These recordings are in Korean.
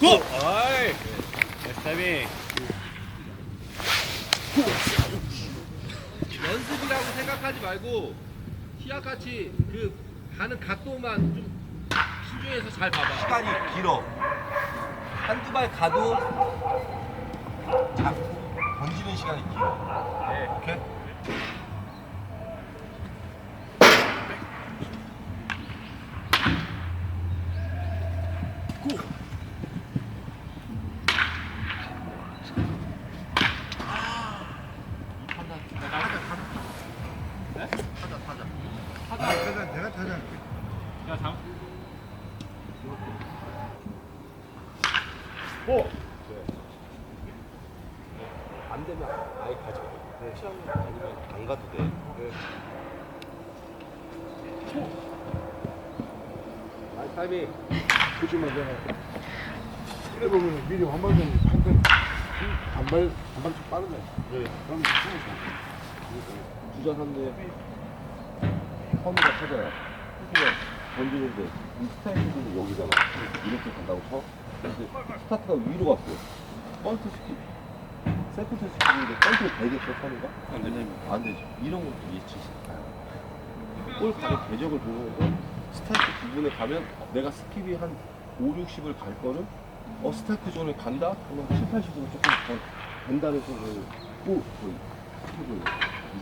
고! 나이스 타이밍. 연습이라고 생각하지 말고 시합같이 그 가는 각도만 좀 신중해서 잘 봐봐. 시간이 길어. 한두 발 가도 잡고 던지는 시간이 길어. 안 되면 아예 가지 마. 시험 아니면 안 가도 돼. 나이스 타이밍. 그치만 내가 그래 보면 미리 한발전 판단 한발 한 발씩 빠르네. 그럼 주자 상대 허무가 찾아요. 후수가 던지는데 이 스타일이 여기잖아. 이렇게 간다고 쳐. 근데 스타트가 위로 갔어요. 번트 스키. 세컨드 스키인데 번트 되겠어, 허무가? 안 되지. 안 되지. 이런 것도 예측이 가요. 볼 가는 궤적을 보고 스타트 부분에 가면 내가 스킵이 한 5, 60을 갈 거를 어 스타트 존에 간다? 그러면 7, 80으로 조금 더 된다는 생각을 꼭 거의 스킵을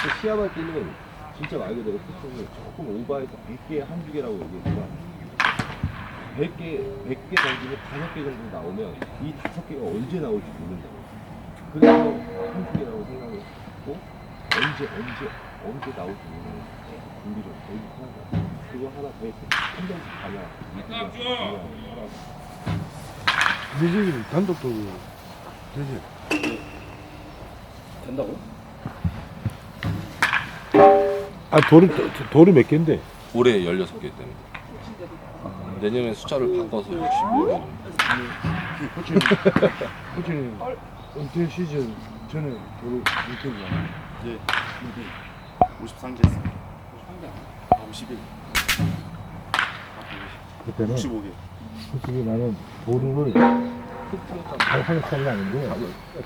그 시합할 때는 진짜 말 그대로 패턴을 조금 오버해서 100개, 한두 개라고 얘기했지만 100개, 100개 던지면 5개 정도 나오면 이 5개가 언제 나올지 모른다고 그래서 한두 개라고 생각했고 언제, 언제, 언제 나올지 모르는 준비를 거의 거야 그거 하나 더 했어 한 번씩 가냐 미진이 단독도 되지. 된다고? 아 돌이 돌이 몇 개인데? 올해 16개 때문에 내년에 숫자를 바꿔서 61개 코치님 코치님 은퇴 시즌 전에 돌이 은퇴잖아. 네. 53개 했습니다. 51. 그때는 65개. 솔직히 나는 도루를 잘 하는 스타일이 아닌데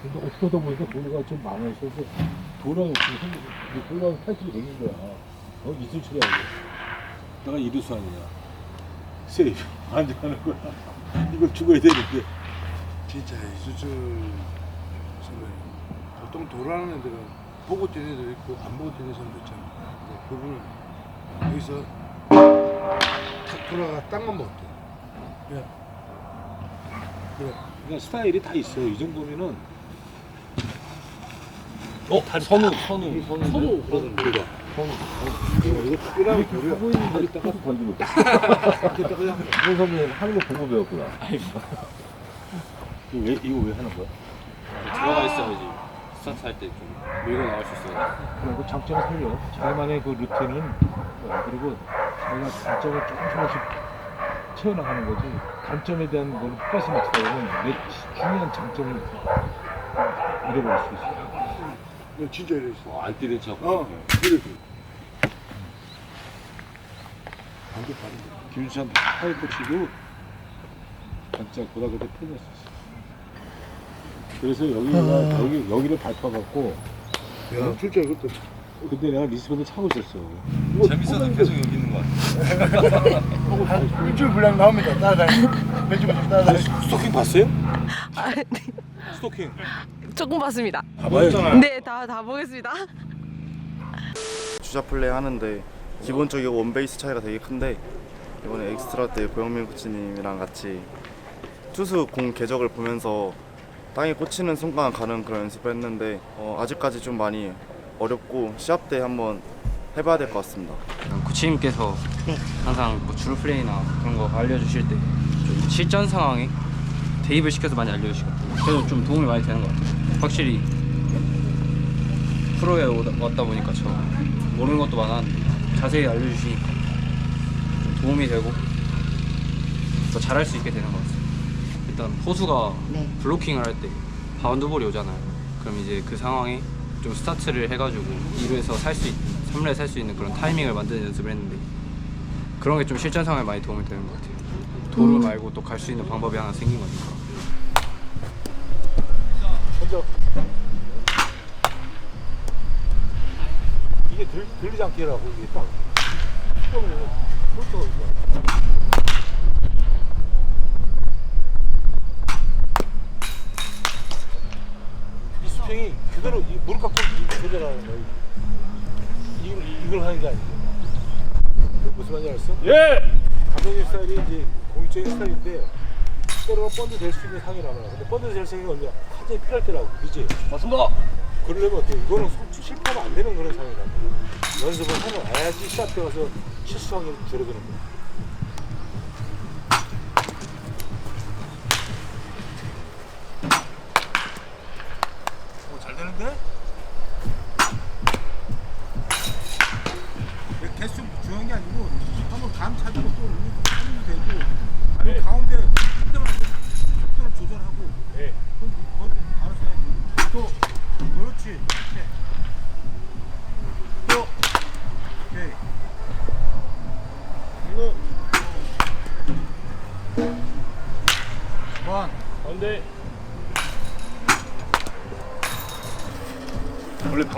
근데 어떻게 하다 보니까 도루가 좀 많아 있어서 도루가 도루가 탈출이 되는 거야 어 이슬 처리하고 내가 이루수 아니야 세이브 안 되는 거야 이걸 죽어야 되는데 진짜 이수철 보통 도루하는 애들은 보고 뛰는 애도 있고 안 보고 뛰는 사람도 있잖아 근데 그분은 여기서 탁 돌아가 땅만 먹었대 그냥 그래. 그러니까 스타일이 다 있어. 이 정도면은 어? 선우 선우 선우 선우 그러던데. 이거 특별한 교류야. 하고 딱 던지고 이렇게 그냥 이번 선배는 하는 거 보고 배웠구나 이거 왜 이거 왜 하는 거야? 들어가 있어야지. 스타트 할 때 좀 밀고 나갈 수 있어요. 그리고 장점을 살려. 자기만의 그 루틴은 어, 그리고 자기가 장점을 조금씩 채워나가는 거지. 단점에 대한 걸 포커스 맞추다 보면 내 중요한 장점을 잃어버릴 수 있어. 진짜 이랬어. 안 뛰는 척 어, 그래. 반대 반대. 김수찬 하이 코치도 진짜 고등학교 때 팬이었었어. 그래서 여기가 여기 여기를 밟아갖고 내가 진짜 이것도 근데 내가 리스본을 차고 있었어. 재밌어서 계속 여기 있는 거 같아 일주일 분량 나옵니다. 따라다니. 매주 매주 따라다니. 스토킹 봤어요? 아, 네. 스토킹 조금 봤습니다. 봐봐요. 네, 다, 다 보겠습니다. 주자 플레이 하는데 기본적이고 원베이스 차이가 되게 큰데 이번에 엑스트라 때 고영민 코치님이랑 같이 투수 공 궤적을 보면서 땅에 꽂히는 순간 가는 그런 연습을 했는데 어, 아직까지 좀 많이 어렵고 시합 때 한번 해봐야 될 것 같습니다. 코치님께서 네. 항상 뭐줄 플레이나 그런 거 알려주실 때좀 실전 상황에 대입을 시켜서 많이 알려주시거든요. 그래서 좀 도움이 많이 되는 것 같아요. 확실히 프로에 오다, 왔다 보니까 저 모르는 것도 많았는데 자세히 알려주시니까 좀 도움이 되고 더 잘할 수 있게 되는 것 같아요. 일단 포수가 네. 블로킹을 할 때 바운드 볼이 오잖아요. 그럼 이제 그 상황에 좀 스타트를 해가지고 2루에서 살 수 있, 3루에 살 수 있는 그런 타이밍을 만드는 연습을 했는데 그런 게 좀 실전 상황에 많이 도움이 되는 것 같아요. 도루 말고 또 갈 수 있는 방법이 하나 생긴 거니까. 먼저 이게 들, 들리지 않게 하라고 이게 딱 뚜껑을 뚜껑을 이거. 이 수평이 그대로 이 무릎 이- 그대로 하는 거야 이걸, 이걸 하는 게 아니고 무슨 말인지 알았어? 예! 감독님 스타일이 이제 공익적인 스타일인데 때로 번드 될 수 있는 상이라고 근데 번드 될 상이 언제 굉장히 필요할 때라고 그지? 맞습니다. 그러려면 어때? 이거는 솔직히 실패하면 안 되는 그런 상이라고 연습을 하면 해야지 시합 때 가서 실수 확률이 줄어드는 거야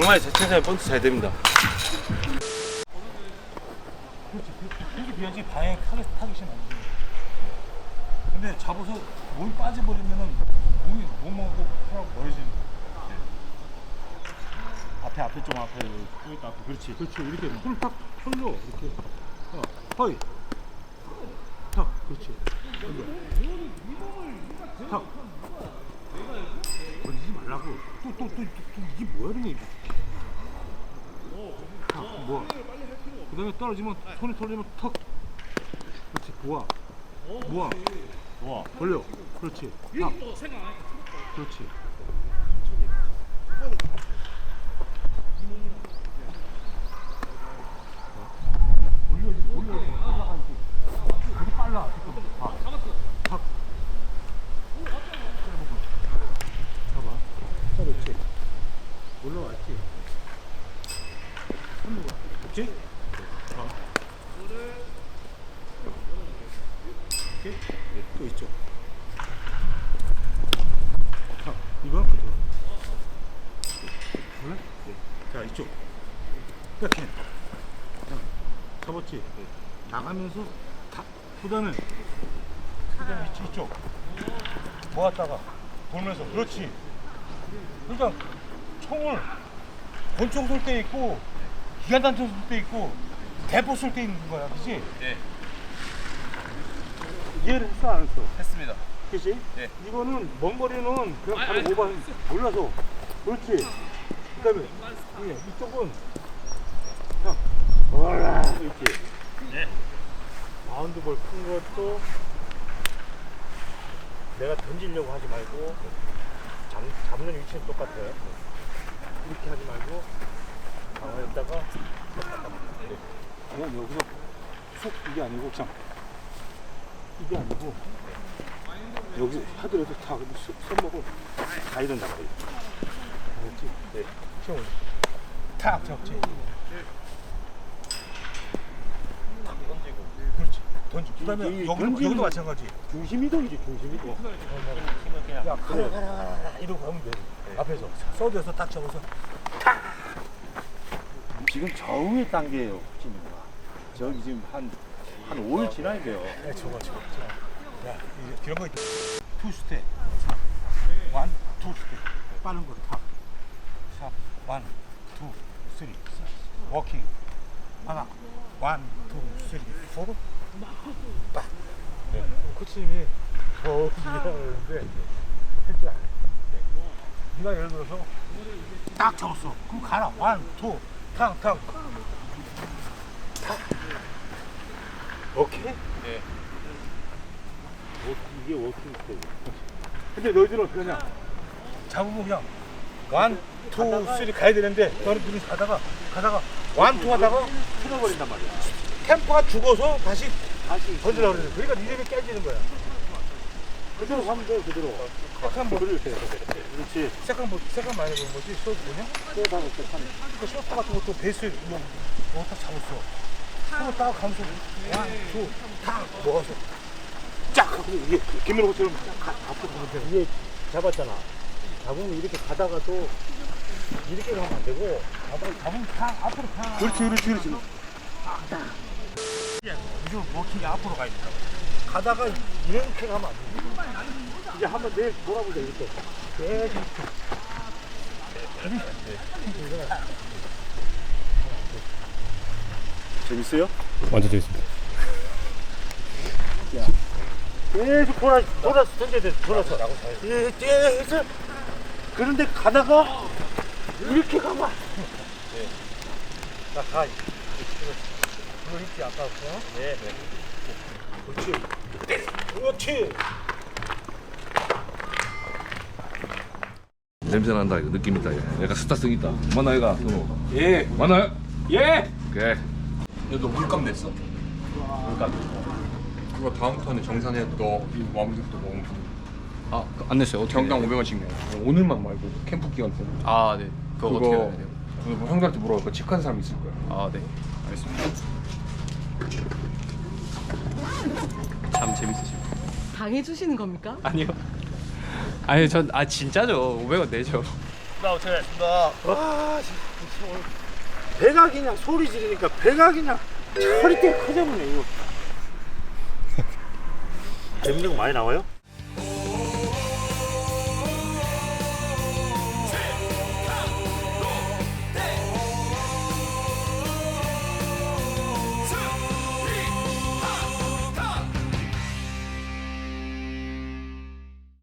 원래 방망이 자체가 번트 잘 됩니다. 그렇게 비야지 타기 시면 안 돼. 근데 잡아서 몸이 빠져버리면은 몸이 몸하고 혀하고 멀어지는 거야. 앞에 앞에 좀 앞에 좀 앞에 그렇지 그렇지. 이렇게 손을 탁 펴줘. 이렇게. 어, 허이. 탁 그렇지. 탁. 건지지 말라고. 또 또 또 이게 뭐야 이게 탁 뭐야 그 다음에 떨어지면 손이 떨어지면 턱. 그렇지 모아. 모아. 모아. 벌려. 그렇지. 탁 그렇지 올려 올려 올라가야지 되게 빨라 탁탁 봐봐 그렇지 올라왔지 손으로 그렇지 오케이? 또 있죠. 자, 이거 그대로. 그래? 자, 이쪽. 자, 잡았지? 나가면서 다, 보다는, 그다음에 이쪽, 이쪽. 모았다가, 돌면서, 그렇지. 그러니까, 총을, 권총 쏠 때 있고, 기관단총 쏠 때 있고, 대포 쏠 때 있는 거야, 그치? 예. 이해를 했어 안 했어? 했습니다. 그치? 예. 이거는 먼 거리는 그냥 바로 오바 올라서 그렇지 그 다음에 예, 이쪽은 올라 이렇게 예. 마운드 볼 큰 것도 내가 던지려고 하지 말고 잡, 잡는 위치는 똑같아요 이렇게 하지 말고 방어했다가 네. 그냥 여기서 속 이게 아니고 그냥 이게 아니고 여기 하더라도 다 손- 손목을 다 이런단 말이야. 알았지? 네. 탁 잡지. 탁 던지고. 그렇지. 던지고. 그 다음에 여기도, 여기도 마찬가지. 중심 이동이지, 중심 이동. 야, 가라, 가라, 가라. 이러고 하면 돼. 앞에서. 서드에서 딱 잡아서. 지금 저우의 단계예요, 코치님과. 저기 지금 한, 한 5일 지나야 돼요. 야, 저거, 저거. 저거. 야, 이- 이런 거 있다. 투 스텝. 원, 투 스텝. 빠른 거 탑. 샵. 원, 투, 쓰리. 워킹. 하나. 원, 투, 쓰리, 포. 딱. 네. 코치님이 더 이해하는데 할줄 알아. 네. 네가 예를 들어서 딱 잡았어. 그럼 가라. 원, 투, 탕, 탕. 탁. 오케이? 네. 워- 이게 워킹 스텝이야. 근데 너희들은 어떻게 하냐? 잡으면 그냥 원, 투, 쓰리 가야 되는데 너는 둘이 가다가 가다가 원, 투 하다가 틀어버린단 말이야. 템포가 죽어서 다시 다시 던지려고 그러는 거야. 그러니까 니들이 깨지는 거야. 그대로 가면 돼, 그대로. 세컨 볼을 그렇지. 세컨 볼, 세컨 많이 보는 거지. 쇼트 뭐냐? 쇼트 세컨. 그 쇼트 같은 것도 베이스 뭐, 뭐다 잡았어. 손을 딱 감싸. 와, 두, 탁 모아서 쫙 하고 이게 김민호처럼 딱 가- 앞으로 가면 돼. 이게 잡았잖아. 잡으면 이렇게 가다가도 이렇게 가면 안 되고 잡으면 잡으면 탁 앞으로 탁. 그렇지, 그렇지, 그렇지. 무조건 워킹이 앞으로 가야 된다. 가다가 이렇게 가면 안 돼. 이제 한번 내일 돌아보자 이렇게. 계속 재밌어요? 완전 재밌습니다. 계속 돌아 돌아서 던져야 돼 돌아서 예, 예, 해서 그런데 가다가 이렇게 가면 자가 이거 있지 아까 네, 네. 그렇지 그렇지 냄새 난다 이거 느낌 있다 얘. 얘가 스타성 있다 만나 얘가 너 예. 만나요? 예. 오케이. 너 물값 냈어? 물값. 그거 다음 턴에 정산해 너 아무것도 먹으면 아안 냈어요. 어떻게? 경당 500원씩 내. 오늘만 말고 캠프 기간 동안. 아 네. 그거, 그거 어떻게 해야 돼요? 그거 뭐 형들한테 물어볼까 체크한 사람 있을 거야. 아 네. 알겠습니다. 참 재밌으시고. 당해주시는 겁니까? 아니요. 아니 전 아 진짜죠. 500원 내죠. 나 어떻게 했습니다 와 진짜 오늘 배가 그냥 소리 지르니까 배가 그냥 허리띠 커져버네 이거 재밌는 거 많이 나와요?